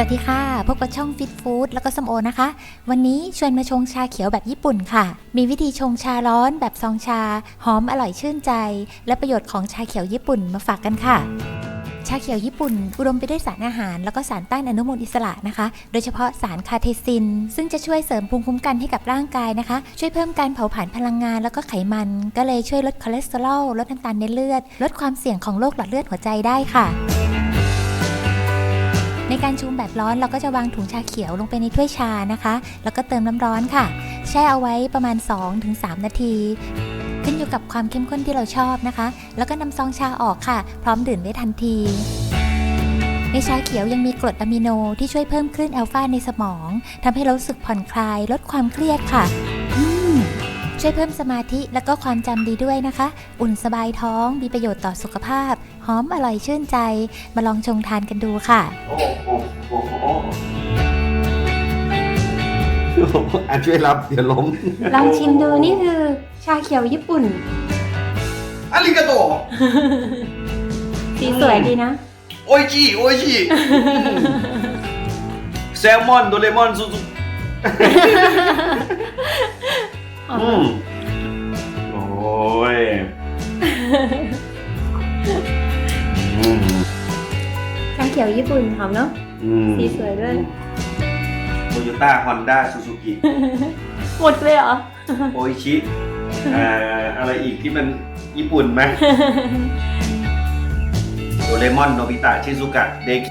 สวัสดีค่ะ พบกับช่องฟิตฟู้ดแล้วก็สมโอนะคะ วันนี้ชวนมาชงชาเขียวแบบญี่ปุ่นค่ะ มีวิธีชงชาร้อนแบบซองชา หอมอร่อยชื่นใจ และประโยชน์ของชาเขียวญี่ปุ่นมาฝากกันค่ะ ชาเขียวญี่ปุ่น อุดมไปด้วยสารอาหาร แล้วก็สารต้านอนุมูลอิสระนะคะ โดยเฉพาะสารคาเทซิน ซึ่งจะช่วยเสริมภูมิคุ้มกันให้กับร่างกายนะคะ ช่วยเพิ่มการเผาผลาญพลังงานแล้วก็ไขมัน ก็เลยช่วยลดคอเลสเตอรอลลดน้ำตาลในเลือด ลดความเสี่ยงของโรคหลอดเลือดหัวใจได้ค่ะ การชงแบบร้อนเราก็จะวางถุงชาเขียวลงไปในถ้วยชานะคะ แล้วก็เติมน้ำร้อนค่ะ แช่เอาไว้ประมาณ 2-3 นาทีขึ้นอยู่กับความเข้มข้นที่เราชอบนะคะ แล้วก็นำซองชาออกค่ะ พร้อมดื่มได้ทันที ในชาเขียวยังมีกรดอะมิโนที่ช่วยเพิ่มคลื่นอัลฟาในสมองทำให้เรารู้สึกผ่อนคลาย ลดความเครียดค่ะ ช่วยเพิ่มสมาธิและก็ความจำดีด้วยนะคะ อุ่นสบายท้อง มีประโยชน์ต่อสุขภาพ อมอร่อยชื่นใจ มาลองชงทานกันดูค่ะ โอ้โหโอ้โหอะช่วยรับเดี๋ยวล้มลองชิมดูนี่คือชาเขียวญี่ปุ่น อาริกาโต สีสวยดีนะ โออิชิโออิชิแซลมอนโดเรมอนซุซุอืมโอ้ยอืมชา เขียวญี่ปุ่นหอมเนาะอืมสีสวยด้วย โตโยต้าฮอนด้าซูซูกิหมดเลยเหรอ โออิชิอ่าอะไรอีกที่มันญี่ปุ่นไหมโดเรมอนโนบิตะชิซุกะเดคิ